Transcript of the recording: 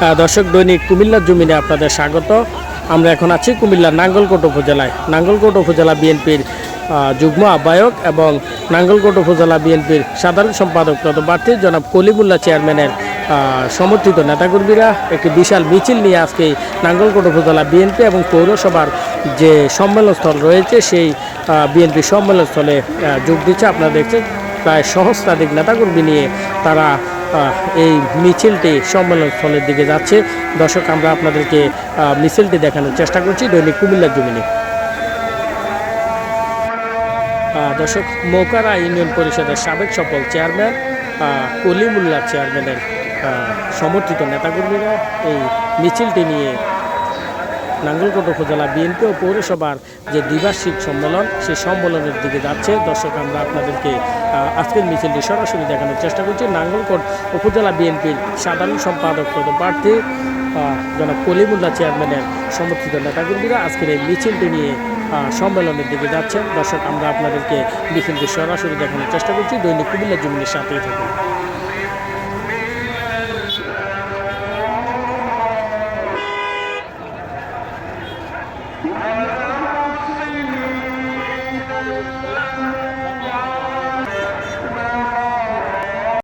দর্শক, দৈনিক কুমিল্লার জমিনে আপনাদের স্বাগত। আমরা এখন আছি কুমিল্লার নাঙ্গলকোট উপজেলায়। নাঙ্গলকোট উপজেলা বিএনপির যুগ্ম আহ্বায়ক এবং নাঙ্গলকোট উপজেলা বিএনপির সাধারণ সম্পাদক প্রার্থী জনাব কলিমুল্লাহ চেয়ারম্যানের সমর্থিত নেতাকর্মীরা একটি বিশাল মিছিল নিয়ে আজকে নাঙ্গলকোট উপজেলা বিএনপি এবং পৌরসভার যে সম্মেলনস্থল রয়েছে, সেই বিএনপি সম্মেলনস্থলে যোগ দিচ্ছে। আপনারা দেখছেন, প্রায় সহস্রাধিক নেতাকর্মী নিয়ে তারা এই মিছিলটি সম্মেলনস্থলের দিকে যাচ্ছে। দর্শক, আমরা আপনাদেরকে মিছিলটি দেখানোর চেষ্টা করছি দৈনিক কুমিল্লার জমিনে। দর্শক, মৌকারা ইউনিয়ন পরিষদের সাবেক সফল চেয়ারম্যান কলিমুল্লাহ চেয়ারম্যানের সমর্থিত নেতাকর্মীরা এই মিছিলটি নিয়ে নাঙ্গলকোট উপজেলা বিএনপি ও পৌরসভার যে দ্বিবার্ষিক সম্মেলন সেই সম্মেলনের দিকে যাচ্ছে। দর্শক আমরা আপনাদেরকে আজকের মিছিলটি সরাসরি দেখানোর চেষ্টা করছি। নাঙ্গলকোট উপজেলা বিএনপির সাধারণ সম্পাদক প্রার্থী আহ, জনাব কলিমুল্লাহ চেয়ারম্যানের সমর্থিত নেতাকর্মীরা আজকের এই মিছিলটি নিয়ে সম্মেলনের দিকে যাচ্ছেন দর্শক আমরা আপনাদেরকে মিছিলটি সরাসরি দেখানোর চেষ্টা করছি। দৈনিক কুমিল্লা জমিনের সাথেই থাকুন। Thank you.